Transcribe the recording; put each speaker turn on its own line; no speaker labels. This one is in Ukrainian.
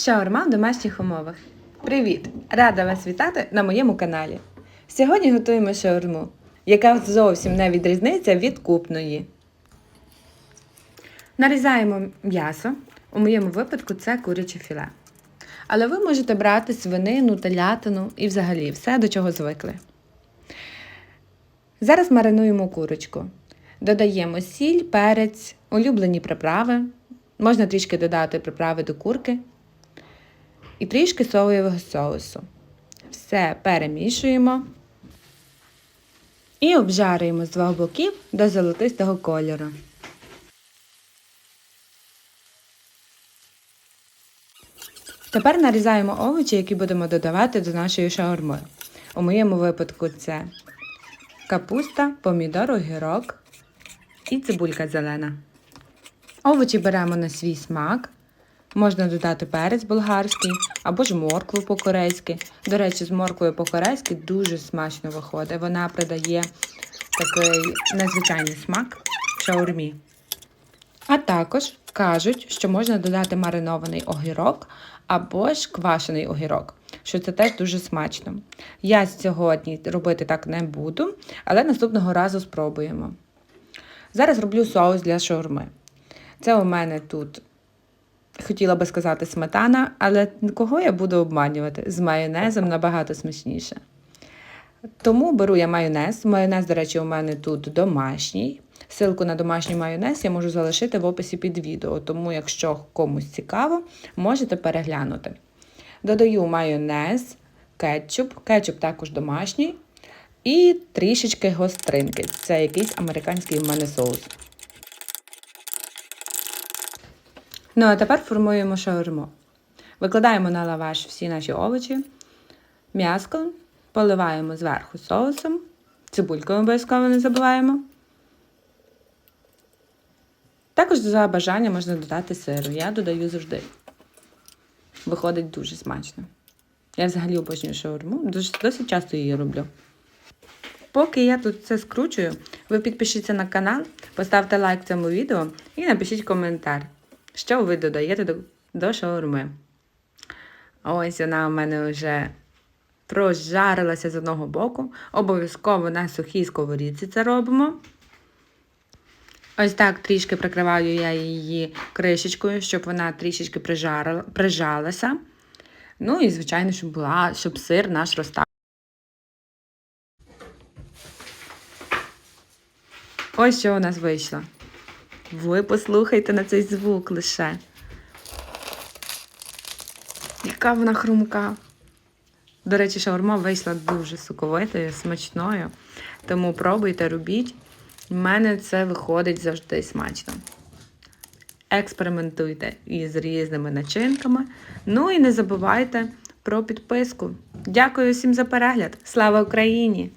Шаурма в домашніх умовах. Привіт! Рада вас вітати на моєму каналі. Сьогодні готуємо шаурму, яка зовсім не відрізниця від купної. Нарізаємо м'ясо. У моєму випадку це куряче філе. Але ви можете брати свинину, телятину і взагалі все, до чого звикли. Зараз маринуємо курочку. Додаємо сіль, перець, улюблені приправи. Можна трішки додати приправи до курки і трішки соєвого соусу. Все перемішуємо і обжарюємо з двох боків до золотистого кольору. Тепер нарізаємо овочі, які будемо додавати до нашої шаурми. У моєму випадку це капуста, помідор, огірок і цибулька зелена. Овочі беремо на свій смак. Можна додати перець болгарський або ж моркву по-корейськи. До речі, з морквою по-корейськи дуже смачно виходить. Вона придає такий незвичайний смак шаурмі. А також кажуть, що можна додати маринований огірок або ж квашений огірок, що це теж дуже смачно. Я сьогодні робити так не буду, але наступного разу спробуємо. Зараз роблю соус для шаурми. Це у мене тут, хотіла би сказати, сметана, але кого я буду обманювати? З майонезом набагато смачніше. Тому беру я майонез. Майонез, до речі, у мене тут домашній. Силку на домашній майонез я можу залишити в описі під відео, тому якщо комусь цікаво, можете переглянути. Додаю майонез, кетчуп, кетчуп також домашній, і трішечки гостринки. Це якийсь американський в мене соус. Ну а тепер формуємо шаурму. Викладаємо на лаваш всі наші овочі, м'яско, поливаємо зверху соусом, цибулькою обов'язково не забуваємо. Також за бажанням можна додати сиру. Я додаю завжди. Виходить дуже смачно. Я взагалі обожнюю шаурму, досить часто її роблю. Поки я тут це скручую, ви підпишіться на канал, поставте лайк цьому відео і напишіть коментар, що ви додаєте до, до шаурми. Ось вона у мене вже прожарилася з одного боку. Обов'язково на сухій сковорідці це робимо. Ось так трішки прикриваю я її кришечкою, щоб вона трішечки прижарила, прижалася. Ну і, звичайно, щоб була, щоб сир наш розтав. Ось що у нас вийшло. Ви послухайте на цей звук лише. Яка вона хрумка. До речі, шаурма вийшла дуже соковитою, смачною. Тому пробуйте, робіть. У мене це виходить завжди смачно. Експериментуйте із різними начинками. Ну і не забувайте про підписку. Дякую всім за перегляд. Слава Україні!